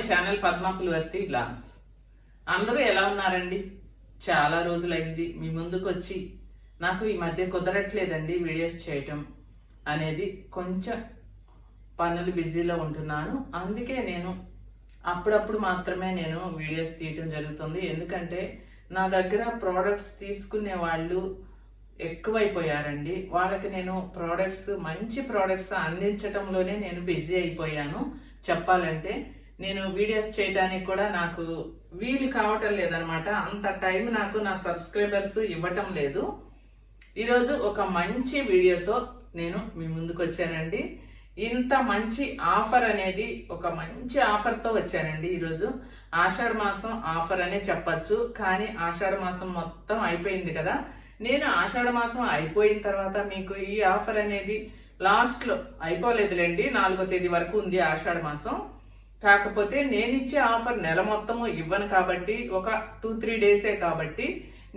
My channel Padma Pulavarthi blogs అందరూ ఎలా ఉన్నారండి? చాలా రోజులైంది. మీ ముందుకు వచ్చి నాకు ఈ మధ్య కుదరట్లేదండి వీడియోస్ చేయటం అనేది. కొంచెం పనులు బిజీలో ఉంటున్నాను. అందుకే నేను అప్పుడప్పుడు మాత్రమే నేను వీడియోస్ తీయటం జరుగుతుంది. ఎందుకంటే నా దగ్గర ప్రోడక్ట్స్ తీసుకునే వాళ్ళు ఎక్కువైపోయారండి. వాళ్ళకి నేను ప్రోడక్ట్స్ మంచి ప్రోడక్ట్స్ అందించటంలోనే నేను బిజీ అయిపోయాను. చెప్పాలంటే నేను వీడియోస్ చేయడానికి కూడా నాకు వీలు కావటం లేదనమాట అంత టైం నాకు నా సబ్స్క్రైబర్స్ ఇవ్వటం లేదు. ఈరోజు ఒక మంచి వీడియోతో నేను మీ ముందుకు వచ్చానండి. ఇంత మంచి ఆఫర్ అనేది ఒక మంచి ఆఫర్తో వచ్చానండి ఈరోజు. ఆషాఢ మాసం ఆఫర్ అనే చెప్పచ్చు కానీ ఆషాఢ మాసం మొత్తం అయిపోయింది కదా. నేను ఆషాఢ మాసం అయిపోయిన తర్వాత మీకు ఈ ఆఫర్ అనేది లాస్ట్లో అయిపోలేదులేండి నాలుగో తేదీ వరకు ఉంది ఆషాఢ మాసం. కాకపోతే నేను ఇచ్చే ఆఫర్ నెల మొత్తము ఇవ్వను కాబట్టి ఒక టూ త్రీ డేసే కాబట్టి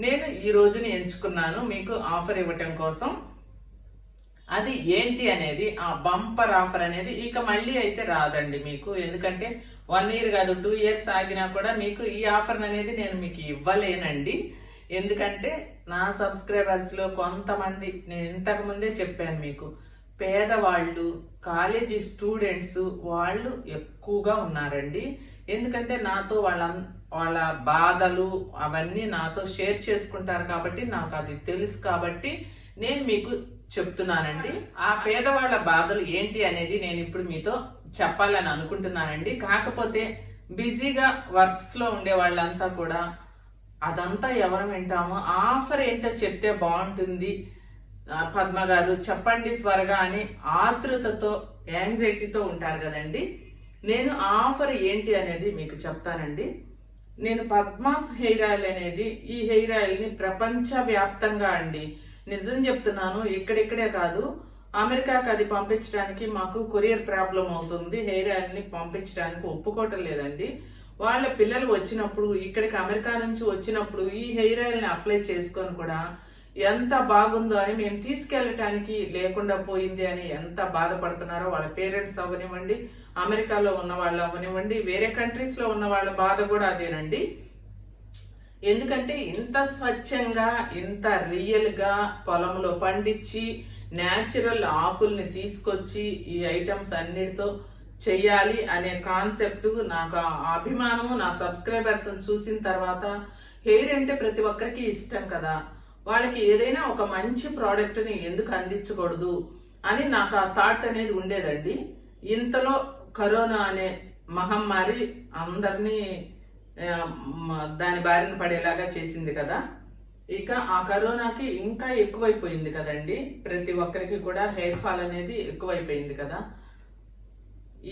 నేను ఈ రోజుని ఎంచుకున్నాను మీకు ఆఫర్ ఇవ్వటం కోసం. అది ఏంటి అనేది ఆ బంపర్ ఆఫర్ అనేది ఇక మళ్ళీ అయితే రాదండి మీకు. ఎందుకంటే వన్ ఇయర్ కాదు టూ ఇయర్స్ ఆగినా కూడా మీకు ఈ ఆఫర్ అనేది నేను మీకు ఇవ్వలేనండి. ఎందుకంటే నా సబ్స్క్రైబర్స్లో కొంతమంది నేను ఇంతకు ముందే చెప్పాను మీకు పేదవాళ్ళు కాలేజీ స్టూడెంట్స్ వాళ్ళు ఎక్కువగా ఉన్నారండి. ఎందుకంటే నాతో వాళ్ళ వాళ్ళ బాధలు అవన్నీ నాతో షేర్ చేసుకుంటారు కాబట్టి నాకు అది తెలుసు కాబట్టి నేను మీకు చెప్తున్నానండి. ఆ పేదవాళ్ళ బాధలు ఏంటి అనేది నేను ఇప్పుడు మీతో చెప్పాలని అనుకుంటున్నానండి. కాకపోతే బిజీగా వర్క్స్లో ఉండే వాళ్ళంతా కూడా అదంతా ఎవరు వింటామో? ఆఫర్ ఏంటో చెప్తే బాగుంటుంది. పద్మ గారు చెప్పండి త్వరగా అని ఆతృతతో యాంగ్జైటీతో ఉంటారు కదండి. నేను ఆఫర్ ఏంటి అనేది మీకు చెప్తానండి. నేను పద్మాస్ హెయిర్ ఆయిల్ అనేది ఈ హెయిర్ ఆయిల్ని ప్రపంచవ్యాప్తంగా అండి. నిజం చెప్తున్నాను ఇక్కడిక్కడే కాదు. అమెరికాకి అది పంపించడానికి మాకు కొరియర్ ప్రాబ్లం అవుతుంది. హెయిర్ ఆయిల్ని పంపించడానికి ఒప్పుకోవటం లేదండి. వాళ్ళ పిల్లలు వచ్చినప్పుడు ఇక్కడికి అమెరికా నుంచి వచ్చినప్పుడు ఈ హెయిర్ ఆయిల్ని అప్లై చేసుకొని కూడా ఎంత బాగుందో అని మేము తీసుకెళ్ళటానికి లేకుండా పోయింది అని ఎంత బాధపడుతున్నారో వాళ్ళ పేరెంట్స్ అవ్వనివ్వండి అమెరికాలో ఉన్న వాళ్ళు అవ్వనివ్వండి వేరే కంట్రీస్లో ఉన్న వాళ్ళ బాధ కూడా అదేనండి. ఎందుకంటే ఇంత స్వచ్ఛంగా ఇంత రియల్గా పొలంలో పండించి న్యాచురల్ ఆకుల్ని తీసుకొచ్చి ఈ ఐటమ్స్ అన్నిటితో చెయ్యాలి అనే కాన్సెప్ట్ నాకు ఆ అభిమానము నా సబ్స్క్రైబర్స్ చూసిన తర్వాత హెయిర్ అంటే ప్రతి ఒక్కరికి ఇష్టం కదా. వాళ్ళకి ఏదైనా ఒక మంచి ప్రోడక్ట్ని ఎందుకు అందించకూడదు అని నాకు ఆ థాట్ అనేది ఉండేదండి. ఇంతలో కరోనా అనే మహమ్మారి అందరినీ దాని బారిన పడేలాగా చేసింది కదా. ఇక ఆ కరోనాకి ఇంకా ఎక్కువైపోయింది కదండి. ప్రతి ఒక్కరికి కూడా హెయిర్ ఫాల్ అనేది ఎక్కువైపోయింది కదా.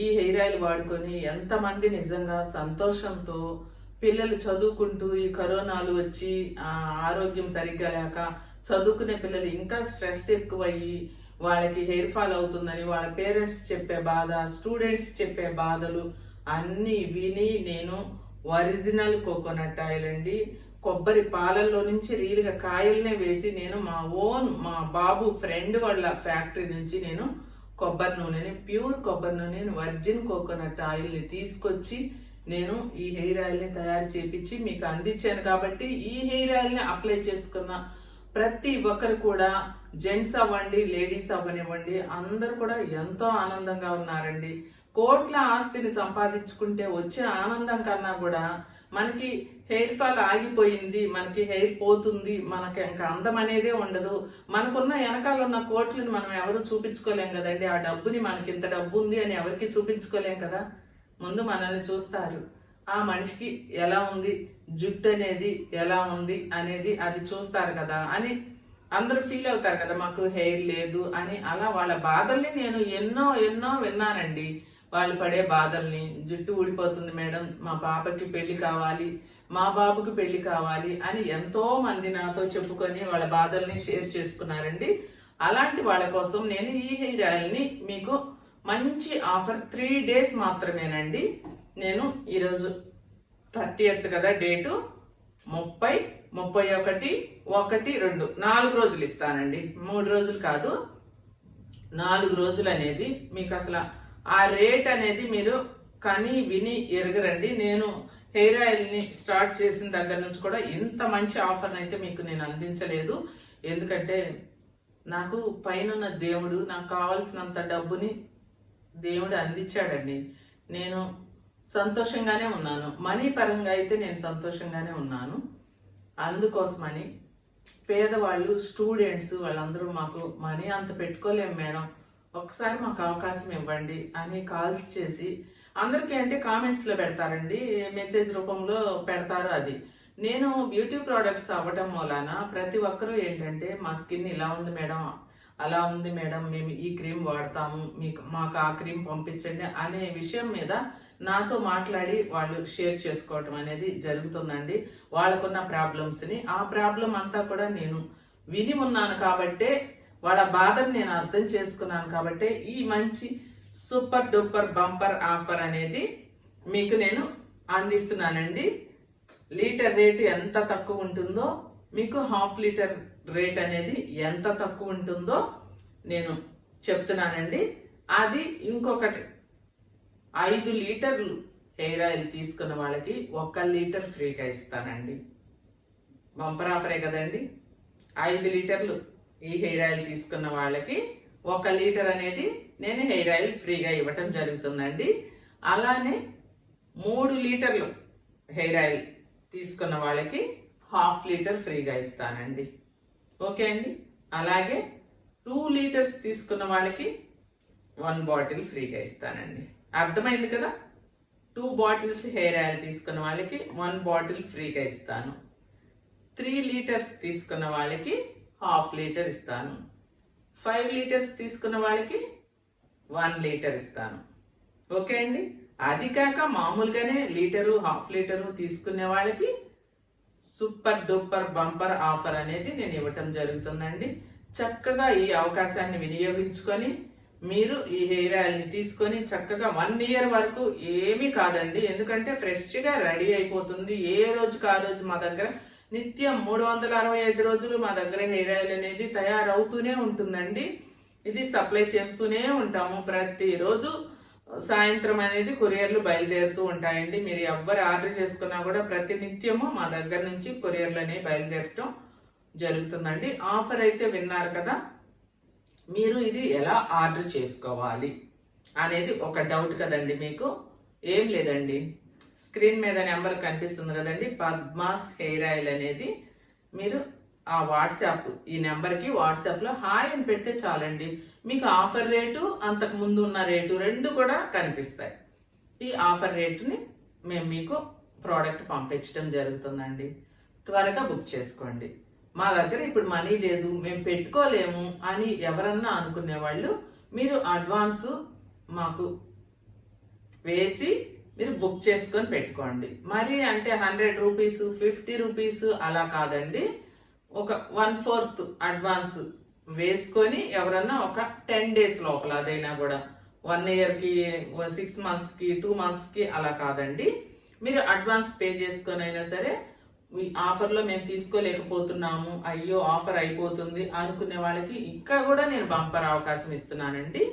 ఈ హెయిర్ ఆయిల్ వాడుకొని ఎంతమంది నిజంగా సంతోషంతో పిల్లలు చదువుకుంటూ ఈ కరోనాలు వచ్చి ఆరోగ్యం సరిగ్గా లేక చదువుకునే పిల్లలు ఇంకా స్ట్రెస్ ఎక్కువయ్యి వాళ్ళకి హెయిర్ ఫాల్ అవుతుందని వాళ్ళ పేరెంట్స్ చెప్పే బాధ స్టూడెంట్స్ చెప్పే బాధలు అన్నీ విని నేను ఒరిజినల్ కోకోనట్ ఆయిల్ అండి. కొబ్బరి పాలల్లో నుంచి రీలుగా కాయలనే వేసి నేను మా ఓన్ మా బాబు ఫ్రెండ్ వాళ్ళ ఫ్యాక్టరీ నుంచి నేను కొబ్బరి నూనెని ప్యూర్ కొబ్బరి నూనెని వర్జిన్ కోకోనట్ ఆయిల్ని తీసుకొచ్చి నేను ఈ హెయిర్ ఆయిల్ని తయారు చేపించి మీకు అందించాను కాబట్టి ఈ హెయిర్ ఆయిల్ని అప్లై చేసుకున్న ప్రతి ఒక్కరు కూడా జెంట్స్ అవ్వండి లేడీస్ అవ్వనివ్వండి అందరూ కూడా ఎంతో ఆనందంగా ఉన్నారండి. కోట్ల ఆస్తిని సంపాదించుకుంటే వచ్చే ఆనందం కన్నా కూడా మనకి హెయిర్ ఫాల్ ఆగిపోయింది మనకి హెయిర్ పోతుంది మనకి ఇంకా అందం అనేదే ఉండదు. మనకున్న వెనకాల ఉన్న కోట్లను మనం ఎవరు చూపించుకోలేం కదండి. ఆ డబ్బుని మనకి ఇంత డబ్బు ఉంది అని ఎవరికి చూపించుకోలేం కదా? ముందు మనల్ని చూస్తారు. ఆ మనిషికి ఎలా ఉంది? జుట్టు అనేది ఎలా ఉంది? అనేది అది చూస్తారు కదా అని అందరూ ఫీల్ అవుతారు కదా మాకు హెయిర్ లేదు అని. అలా వాళ్ళ బాధల్ని నేను ఎన్నో ఎన్నో విన్నానండి. వాళ్ళు పడే బాధల్ని. జుట్టు ఊడిపోతుంది మేడం మా పాపకి పెళ్ళి కావాలి మా బాబుకి పెళ్ళి కావాలి అని ఎంతో మంది నాతో చెప్పుకొని వాళ్ళ బాధల్ని షేర్ చేసుకున్నారండి. అలాంటి వాళ్ళ కోసం నేను ఈ హెయిర్ ఆయిల్ని మీకు మంచి ఆఫర్ త్రీ డేస్ మాత్రమేనండి. నేను ఈరోజు థర్టీ ఎత్ కదా డేటు? ముప్పై ముప్పై ఒకటి ఒకటి రెండు. నాలుగు రోజులు ఇస్తానండి. మూడు రోజులు కాదు. నాలుగు రోజులు అనేది మీకు అసలు ఆ రేట్ అనేది మీరు కానీ విని ఎరగరండి. నేను హెయిర్ ఆయిల్ని స్టార్ట్ చేసిన దగ్గర నుంచి కూడా ఇంత మంచి ఆఫర్ని అయితే మీకు నేను అందించలేదు. ఎందుకంటే నాకు పైన దేవుడు నాకు కావాల్సినంత డబ్బుని దేవుడు అందించాడండి. నేను సంతోషంగానే ఉన్నాను. మనీ పరంగా అయితే నేను సంతోషంగానే ఉన్నాను. అందుకోసమని పేదవాళ్ళు స్టూడెంట్స్ వాళ్ళందరూ మాకు మనీ అంత పెట్టుకోలేము మేడం. ఒకసారి మాకు అవకాశం ఇవ్వండి అని కాల్స్ చేసి అందరికీ అంటే కామెంట్స్లో పెడతారండి. మెసేజ్ రూపంలో పెడతారు అది. నేను బ్యూటీ ప్రోడక్ట్స్ అవ్వటం మూలాన ప్రతి ఒక్కరూ ఏంటంటే మా స్కిన్ ఇలా ఉంది మేడం. అలా ఉంది మేడం మేము ఈ క్రీమ్ వాడతాము మీకు మాకు ఆ క్రీమ్ పంపించండి అనే విషయం మీద నాతో మాట్లాడి వాళ్ళు షేర్ చేసుకోవటం అనేది జరుగుతుందండి. వాళ్ళకున్న ప్రాబ్లమ్స్ని ఆ ప్రాబ్లం అంతా కూడా నేను విని ఉన్నాను కాబట్టే వాళ్ళ బాధను నేను అర్థం చేసుకున్నాను కాబట్టి ఈ మంచి సూపర్ డూపర్ బంపర్ ఆఫర్ అనేది మీకు నేను అందిస్తున్నానండి. లీటర్ రేటు ఎంత తక్కువ ఉంటుందో మీకు హాఫ్ లీటర్ రేట్ అనేది ఎంత తక్కువ ఉంటుందో నేను చెప్తున్నానండి. అది ఇంకొకటి ఐదు లీటర్లు హెయిర్ ఆయిల్ తీసుకున్న వాళ్ళకి ఒక లీటర్ ఫ్రీగా ఇస్తానండి. బంపర్ ఆఫరే కదండి? ఐదు లీటర్లు ఈ హెయిర్ ఆయిల్ తీసుకున్న వాళ్ళకి ఒక లీటర్ అనేది నేను హెయిర్ ఆయిల్ ఫ్రీగా ఇవ్వటం జరుగుతుందండి. అలానే మూడు లీటర్లు హెయిర్ ఆయిల్ తీసుకున్న వాళ్ళకి హాఫ్ లీటర్ ఫ్రీగా ఇస్తానండి. ఓకే అండి. అలాగే టూ లీటర్స్ తీసుకున్న వాళ్ళకి వన్ బాటిల్ ఫ్రీగా ఇస్తానండి. అర్థమైంది కదా? టూ బాటిల్స్ హెయిర్ ఆయిల్ తీసుకున్న వాళ్ళకి వన్ బాటిల్ ఫ్రీగా ఇస్తాను. త్రీ లీటర్స్ తీసుకున్న వాళ్ళకి హాఫ్ లీటర్ ఇస్తాను. ఫైవ్ లీటర్స్ తీసుకున్న వాళ్ళకి వన్ లీటర్ ఇస్తాను. ఓకే అండి? అది కాక మామూలుగానే లీటరు హాఫ్ లీటరు తీసుకునే వాళ్ళకి సూపర్ డూపర్ బంపర్ ఆఫర్ అనేది నేను ఇవ్వటం జరుగుతుందండి. చక్కగా ఈ అవకాశాన్ని వినియోగించుకొని మీరు ఈ హెయిర్ ఆయిల్ని తీసుకొని చక్కగా వన్ ఇయర్ వరకు ఏమీ కాదండి. ఎందుకంటే ఫ్రెష్గా రెడీ అయిపోతుంది. ఏ రోజుకి ఆ రోజు మా దగ్గర? నిత్యం మూడు వందల అరవై ఐదు రోజులు మా దగ్గర హెయిర్ ఆయిల్ అనేది తయారవుతూనే ఉంటుందండి. ఇది సప్లై చేస్తూనే ఉంటాము ప్రతిరోజు. సాయంత్రం అనేది కొరియర్లు బయలుదేరుతూ ఉంటాయండి. మీరు ఎవ్వరు ఆర్డర్ చేసుకున్నా కూడా ప్రతి నిత్యము మా దగ్గర నుంచి కొరియర్లు అనేవి బయలుదేరటం జరుగుతుందండి. ఆఫర్ అయితే విన్నారు కదా మీరు ఇది ఎలా ఆర్డర్ చేసుకోవాలి అనేది ఒక డౌట్ కదండి మీకు. ఏం లేదండి. స్క్రీన్ మీద నెంబర్ కనిపిస్తుంది కదండి. పద్మాస్ హెయిర్ ఆయిల్ అనేది మీరు ఆ వాట్సాప్ ఈ నెంబర్కి వాట్సాప్లో హాయ్ అని పెడితే చాలండి. మీకు ఆఫర్ రేటు అంతకు ముందు ఉన్న రేటు రెండు కూడా కనిపిస్తాయి. ఈ ఆఫర్ రేటుని మేము మీకు ప్రోడక్ట్ పంపించడం జరుగుతుందండి. త్వరగా బుక్ చేసుకోండి. మా దగ్గర ఇప్పుడు మనీ లేదు మేము పెట్టుకోలేము అని ఎవరన్నా అనుకునే వాళ్ళు మీరు అడ్వాన్స్ మాకు వేసి మీరు బుక్ చేసుకొని పెట్టుకోండి. మరి అంటే హండ్రెడ్ రూపీస్ ఫిఫ్టీ రూపీస్ అలా కాదండి. ఒక వన్ ఫోర్త్ అడ్వాన్స్ వేసుకొని ఎవరన్నా ఒక టెన్ డేస్ లోపల అదైనా కూడా వన్ ఇయర్కి సిక్స్ మంత్స్కి టూ మంత్స్కి అలా కాదండి. మీరు అడ్వాన్స్ పే చేసుకొని అయినా సరే ఈ ఆఫర్లో మేము తీసుకోలేకపోతున్నాము అయ్యో ఆఫర్ అయిపోతుంది అనుకునే వాళ్ళకి ఇంకా కూడా నేను బంపర్ అవకాశం ఇస్తున్నానండి.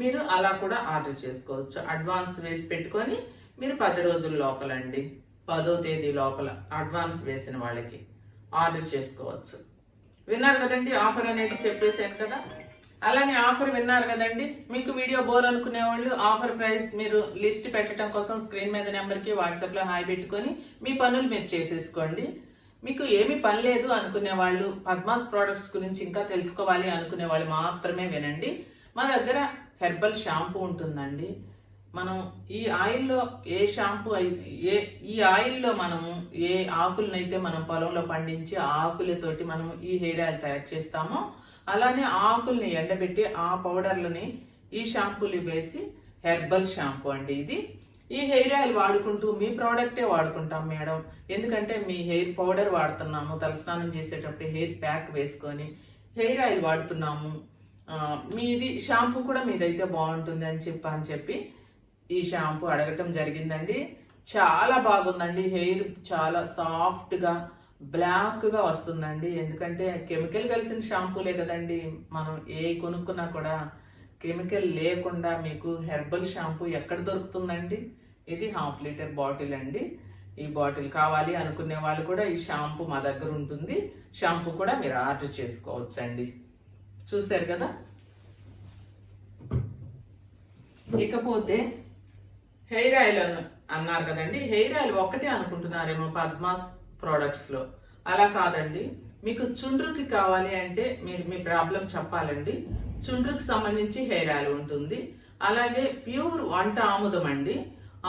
మీరు అలా కూడా ఆర్డర్ చేసుకోవచ్చు. అడ్వాన్స్ వేసి పెట్టుకొని మీరు పది రోజుల లోపలండి పదో తేదీ లోపల అడ్వాన్స్ వేసిన వాళ్ళకి. ఆర్డర్ చేసుకోవచ్చు. విన్నారు కదండి ఆఫర్ అనేది చెప్పేశాను కదా? అలానే ఆఫర్ విన్నారు కదండి మీకు వీడియో బోర్ అనుకునే వాళ్ళు ఆఫర్ ప్రైస్ మీరు లిస్ట్ పెట్టడం కోసం స్క్రీన్ మీద నెంబర్కి వాట్సాప్లో హాయ్ పెట్టుకొని మీ పనులు మీరు చేసేసుకోండి. మీకు ఏమి పని లేదు అనుకునే వాళ్ళు పద్మాస్ ప్రోడక్ట్స్ గురించి ఇంకా తెలుసుకోవాలి అనుకునే వాళ్ళు మాత్రమే వినండి. మా దగ్గర హెర్బల్ షాంపూ ఉంటుందండి. మనం ఈ ఆయిల్లో ఏ షాంపూ ఏ ఈ ఆయిల్లో మనము ఏ ఆకులనైతే మనం పొలంలో పండించి ఆకులతోటి మనం ఈ హెయిర్ ఆయిల్ తయారు చేస్తామో అలానే ఆకుల్ని ఎండబెట్టి ఆ పౌడర్లని ఈ షాంపూలు వేసి హెర్బల్ షాంపూ అండి ఇది. ఈ హెయిర్ ఆయిల్ వాడుకుంటూ మీ ప్రోడక్టే వాడుకుంటాం మేడం. ఎందుకంటే మీ హెయిర్ పౌడర్ వాడుతున్నాము తలస్నానం చేసేటప్పుడు హెయిర్ ప్యాక్ వేసుకొని హెయిర్ ఆయిల్ వాడుతున్నాము. మీది షాంపూ కూడా మీదైతే బాగుంటుంది అని చెప్పి అని చెప్పి ఈ షాంపూ అడగటం జరిగిందండి. చాలా బాగుందండి. హెయిర్ చాలా సాఫ్ట్గా బ్లాక్గా వస్తుందండి. ఎందుకంటే కెమికల్ కలిసిన షాంపూలే కదండి. మనం ఏ కొనుక్కున్నా కూడా కెమికల్ లేకుండా మీకు హెర్బల్ షాంపూ ఎక్కడ దొరుకుతుందండి? ఇది హాఫ్ లీటర్ బాటిల్ అండి. ఈ బాటిల్ కావాలి అనుకునే వాళ్ళు కూడా ఈ షాంపూ మా దగ్గర ఉంటుంది. షాంపూ కూడా మీరు ఆర్డర్ చేసుకోవచ్చండి. చూసారు చూశారు కదా? ఇకపోతే హెయిర్ ఆయిల్ అను అన్నారు కదండి. హెయిర్ ఆయిల్ ఒక్కటే అనుకుంటున్నారేమో పద్మాస్ ప్రోడక్ట్స్లో అలా కాదండి. మీకు చుండ్రుకి కావాలి అంటే మీరు మీ ప్రాబ్లం చెప్పాలండి. చుండ్రుకి సంబంధించి హెయిర్ ఆయిల్ ఉంటుంది. అలాగే ప్యూర్ వంట ఆముదం అండి.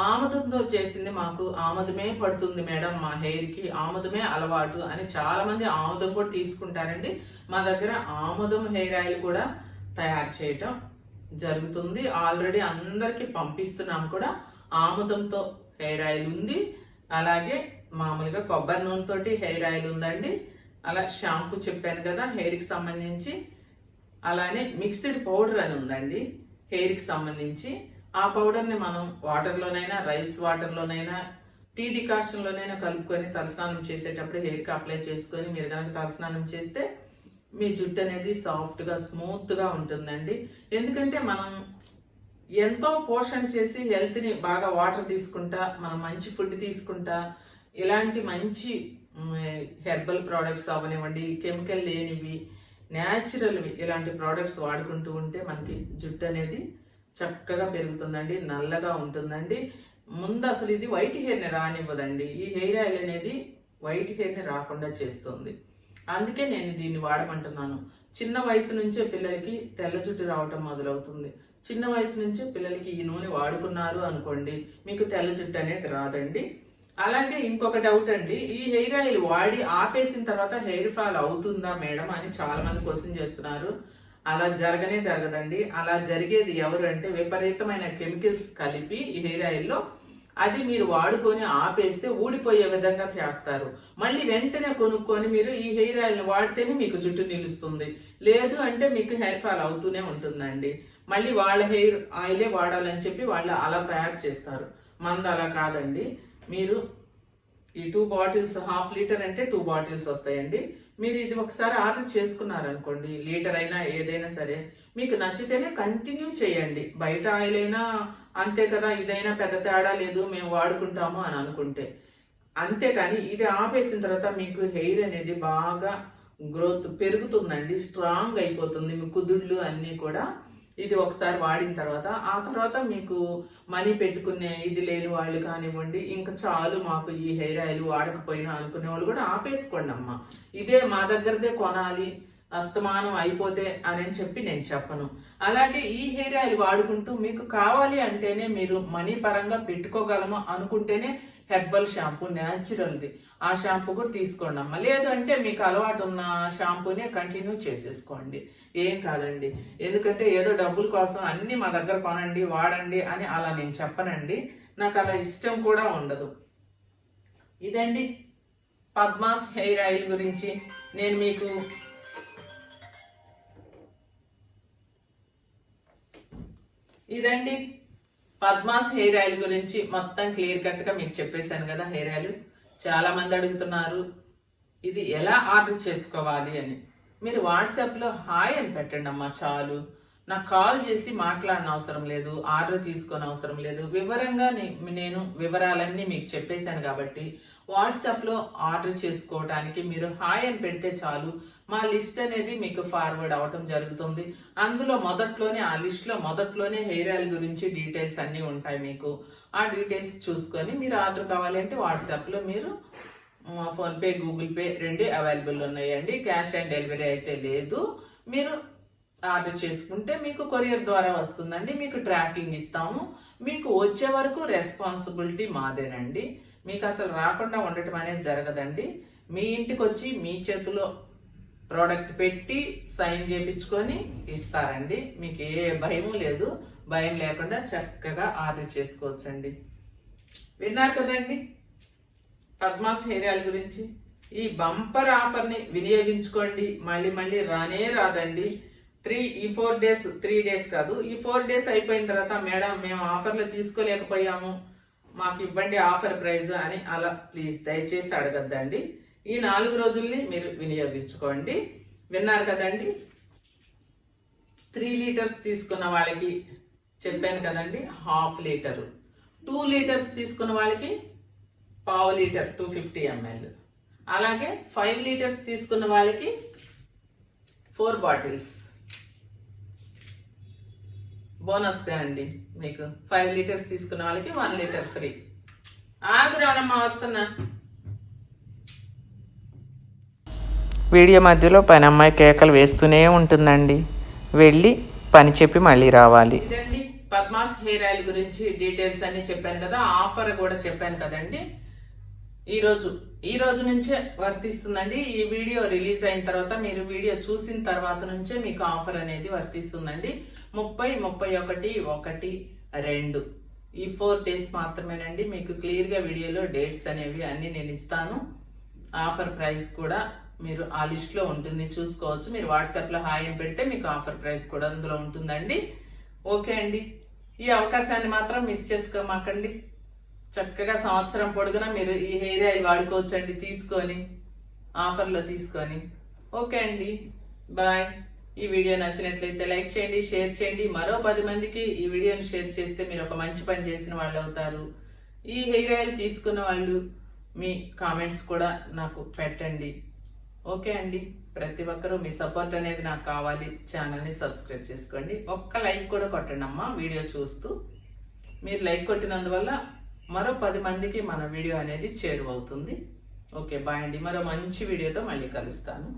ఆముదంతో చేసింది మాకు ఆముదమే పడుతుంది మేడం. మా హెయిర్కి ఆముదమే అలవాటు అని చాలామంది ఆముదం కూడా తీసుకుంటారండి. మా దగ్గర ఆముదం హెయిర్ ఆయిల్ కూడా తయారు చేయటం జరుగుతుంది. ఆల్రెడీ అందరికి పంపిస్తున్నాం కూడా. ఆముదంతో హెయిర్ ఆయిల్ ఉంది. అలాగే మామూలుగా కొబ్బరి నూనెతోటి హెయిర్ ఆయిల్ ఉందండి. అలా షాంపూ చెప్పాను కదా హెయిర్కి సంబంధించి. అలానే మిక్స్డ్ పౌడర్ అని ఉందండి హెయిర్కి సంబంధించి. ఆ పౌడర్ని మనం వాటర్లోనైనా రైస్ వాటర్లోనైనా టీ డికాషన్లోనైనా కలుపుకొని తలస్నానం చేసేటప్పుడు హెయిర్కి అప్లై చేసుకొని మీరు కనుక తలస్నానం చేస్తే మీ జుట్టు అనేది సాఫ్ట్గా స్మూత్గా ఉంటుందండి. ఎందుకంటే మనం ఎంతో పోషణ చేసి హెల్త్ని బాగా వాటర్ తీసుకుంటా మనం మంచి ఫుడ్ తీసుకుంటా ఇలాంటి మంచి హెర్బల్ ప్రోడక్ట్స్ అవనివ్వండి కెమికల్ లేనివి న్యాచురల్వి ఇలాంటి ప్రోడక్ట్స్ వాడుకుంటూ ఉంటే మనకి జుట్టు అనేది చక్కగా పెరుగుతుందండి నల్లగా ఉంటుందండి. ముందు అసలు ఇది వైట్ హెయిర్ని రానివ్వదండి. ఈ హెయిర్ ఆయిల్ అనేది వైట్ హెయిర్ని రాకుండా చేస్తుంది. అందుకే నేను దీన్ని వాడమంటున్నాను. చిన్న వయసు నుంచే పిల్లలకి తెల్ల జుట్టు రావటం మొదలవుతుంది. చిన్న వయసు నుంచి పిల్లలకి ఈ నూనె వాడుకున్నారు అనుకోండి మీకు తెల్ల జుట్టు అనేది రాదండి. అలాగే ఇంకొక డౌట్ అండి ఈ హెయిర్ ఆయిల్ వాడి ఆపేసిన తర్వాత హెయిర్ ఫాల్ అవుతుందా మేడం అని చాలా మంది క్వశ్చన్ చేస్తున్నారు. అలా జరగనే జరగదండి. అలా జరిగేది ఎవరు అంటే విపరీతమైన కెమికల్స్ కలిపి ఈ హెయిర్ ఆయిల్లో అది మీరు వాడుకొని ఆపేస్తే ఊడిపోయే విధంగా చేస్తారు. మళ్ళీ వెంటనే కొనుక్కొని మీరు ఈ హెయిర్ ఆయిల్ వాడితేనే మీకు జుట్టు నిలుస్తుంది. లేదు అంటే మీకు హెయిర్ ఫాల్ అవుతూనే ఉంటుందండి. మళ్ళీ వాళ్ళ హెయిర్ ఆయిలే వాడాలని చెప్పి వాళ్ళు అలా తయారు చేస్తారు. మంది అలా కాదండి. మీరు ఈ టూ బాటిల్స్ హాఫ్ లీటర్ అంటే టూ బాటిల్స్ వస్తాయండి. మీరు ఇది ఒకసారి ఆర్డర్ చేసుకున్నారనుకోండి లీటర్ అయినా ఏదైనా సరే మీకు నచ్చితేనే కంటిన్యూ చేయండి. బయట ఆయిల్ అయినా అంతే కదా ఇదైనా పెద్ద తేడా లేదు మేము వాడుకుంటాము అని అనుకుంటే. అంతేకాని ఇది ఆపేసిన తర్వాత మీకు హెయిర్ అనేది బాగా గ్రోత్ పెరుగుతుందండి స్ట్రాంగ్ అయిపోతుంది మీ కుదుళ్ళు అన్నీ కూడా. ఇది ఒకసారి వాడిన తర్వాత ఆ తర్వాత మీకు మనీ పెట్టుకునే ఇది లేని వాళ్ళు కానివ్వండి ఇంకా చాలు మాకు ఈ హెయిర్ ఆయిల్ వాడకపోయినా అనుకునే వాళ్ళు కూడా ఆపేసుకోండి అమ్మ. ఇదే మా దగ్గరదే కొనాలి అస్తమానం అయిపోతే అని చెప్పి నేను చెప్పను. అలాగే ఈ హెయిర్ ఆయిల్ వాడుకుంటూ మీకు కావాలి అంటేనే మీరు మనీ పరంగా పెట్టుకోగలము అనుకుంటేనే హెర్బల్ షాంపూ న్యాచురల్ది. ఆ షాంపూ కూడా తీసుకోండి అమ్మ. లేదు అంటే మీకు అలవాటు ఉన్న షాంపూనే కంటిన్యూ చేసేసుకోండి. ఏం కాదండి. ఎందుకంటే ఏదో డబ్బుల కోసం అన్ని మా దగ్గర కొనండి వాడండి అని అలా నేను చెప్పనండి. నాకు అలా ఇష్టం కూడా ఉండదు. ఇదండి పద్మాస్ హెయిర్ ఆయిల్ గురించి. నేను మీకు ఇదండి పద్మాస్ హెయిర్ ఆయిల్ గురించి మొత్తం క్లియర్ కట్గా మీకు చెప్పేశాను కదా హెయిర్ ఆయిల్. చాలా మంది అడుగుతున్నారు ఇది ఎలా ఆర్డర్ చేసుకోవాలి? అని. మీరు వాట్సాప్లో హాయ్ అని పెట్టండి అమ్మా చాలు. నాకు కాల్ చేసి మాట్లాడిన అవసరం లేదు ఆర్డర్ తీసుకొని అవసరం లేదు. వివరంగా నేను వివరాలన్నీ మీకు చెప్పేశాను కాబట్టి వాట్సాప్లో ఆర్డర్ చేసుకోవడానికి మీరు హాయ్ అని పెడితే చాలు. మా లిస్ట్ అనేది మీకు ఫార్వర్డ్ అవటం జరుగుతుంది. అందులో మొదట్లోనే ఆ లిస్ట్లో మొదట్లోనే హెయిర్ ఆయిల్ గురించి డీటెయిల్స్ అన్నీ ఉంటాయి మీకు. ఆ డీటెయిల్స్ చూసుకొని మీరు ఆర్డర్ కావాలంటే వాట్సాప్లో మీరు ఫోన్పే గూగుల్ పే రెండు అవైలబుల్ ఉన్నాయండి. క్యాష్ ఆన్ డెలివరీ అయితే లేదు. మీరు ఆర్డర్ చేసుకుంటే మీకు కొరియర్ ద్వారా వస్తుందండి. మీకు ట్రాకింగ్ ఇస్తాము. మీకు వచ్చే వరకు రెస్పాన్సిబిలిటీ మాదేనండి. మీకు అసలు రాకుండా ఉండటం అనేది జరగదండి. మీ ఇంటికి వచ్చి మీ చేతిలో ప్రోడక్ట్ పెట్టి సైన్ చేపించుకొని ఇస్తారండి. మీకు ఏ భయము లేదు. భయం లేకుండా చక్కగా ఆర్డర్ చేసుకోవచ్చండి. విన్నారు కదండి? పద్మాస్ హెయిర్ ఆయిల్ గురించి. ఈ బంపర్ ఆఫర్ని వినియోగించుకోండి. మళ్ళీ మళ్ళీ రానే రాదండి. త్రీ ఈ ఫోర్ డేస్ త్రీ డేస్ కాదు. ఈ ఫోర్ డేస్ అయిపోయిన తర్వాత మేడం మేము ఆఫర్లు తీసుకోలేకపోయాము. మాకు ఇవ్వండి ఆఫర్ ప్రైజ్ అని అలా ప్లీజ్ దయచేసి అడగద్దండి. ఈ నాలుగు రోజుల్ని మీరు వినియోగించుకోండి. విన్నారు కదండి? త్రీ లీటర్స్ తీసుకున్న వాళ్ళకి చెప్పాను కదండి హాఫ్ లీటరు. టూ లీటర్స్ తీసుకున్న వాళ్ళకి పావు లీటర్ టూ ఫిఫ్టీ ఎంఎల్. అలాగే ఫైవ్ లీటర్స్ తీసుకున్న వాళ్ళకి ఫోర్ బాటిల్స్. బోనస్గా అండి మీకు. ఫైవ్ లీటర్స్ తీసుకున్న వాళ్ళకి వన్ లీటర్ ఫ్రీ. ఆగురావడమ్మా వస్తున్నా. వీడియో మధ్యలో పని అమ్మాయి కేకలు వేస్తూనే ఉంటుందండి. వెళ్ళి పని చెప్పి మళ్ళీ రావాలి. పద్మాస్ హెయిర్ ఆయిల్ గురించి డీటెయిల్స్ అన్ని చెప్పాను కదా ఆఫర్ కూడా చెప్పాను కదండి. ఈరోజు ఈ రోజు నుంచే వర్తిస్తుందండి. ఈ వీడియో రిలీజ్ అయిన తర్వాత మీరు వీడియో చూసిన తర్వాత నుంచే మీకు ఆఫర్ అనేది వర్తిస్తుందండి. ముప్పై ముప్పై ఒకటి ఒకటి రెండు. ఈ ఫోర్ డేస్ మాత్రమేనండి. మీకు క్లియర్గా వీడియోలో డేట్స్ అనేవి అన్ని నేను ఇస్తాను. ఆఫర్ ప్రైస్ కూడా మీరు ఆ లిస్ట్లో ఉంటుంది చూసుకోవచ్చు. మీరు వాట్సాప్లో హాయ్ అని పెడితే మీకు ఆఫర్ ప్రైస్ కూడా అందులో ఉంటుందండి. ఓకే అండి. ఈ అవకాశాన్ని మాత్రం మిస్ చేసుకోమాకండి. చక్కగా సంవత్సరం పొడుగునా మీరు ఈ హెయిర్ ఆయిల్ వాడుకోవచ్చు అండి తీసుకొని ఆఫర్లో తీసుకొని. ఓకే అండి. బాయ్ ఈ వీడియో నచ్చినట్లయితే లైక్ చేయండి షేర్ చేయండి. మరో పది మందికి ఈ వీడియోని షేర్ చేస్తే మీరు ఒక మంచి పని చేసిన వాళ్ళు అవుతారు. ఈ హెయిర్ ఆయిల్ తీసుకున్న వాళ్ళు మీ కామెంట్స్ కూడా నాకు పెట్టండి. ఓకే అండి. ప్రతి ఒక్కరూ మీ సపోర్ట్ అనేది నాకు కావాలి. ఛానల్ని సబ్స్క్రైబ్ చేసుకోండి. ఒక్క లైక్ కూడా కొట్టండి అమ్మా వీడియో చూస్తూ మీరు లైక్ కొట్టినందువల్ల మరో పది మందికి మన వీడియో అనేది చేరువవుతుంది. ఓకే బాయ్ అండి. మరో మంచి వీడియోతో మళ్ళీ కలుస్తాను.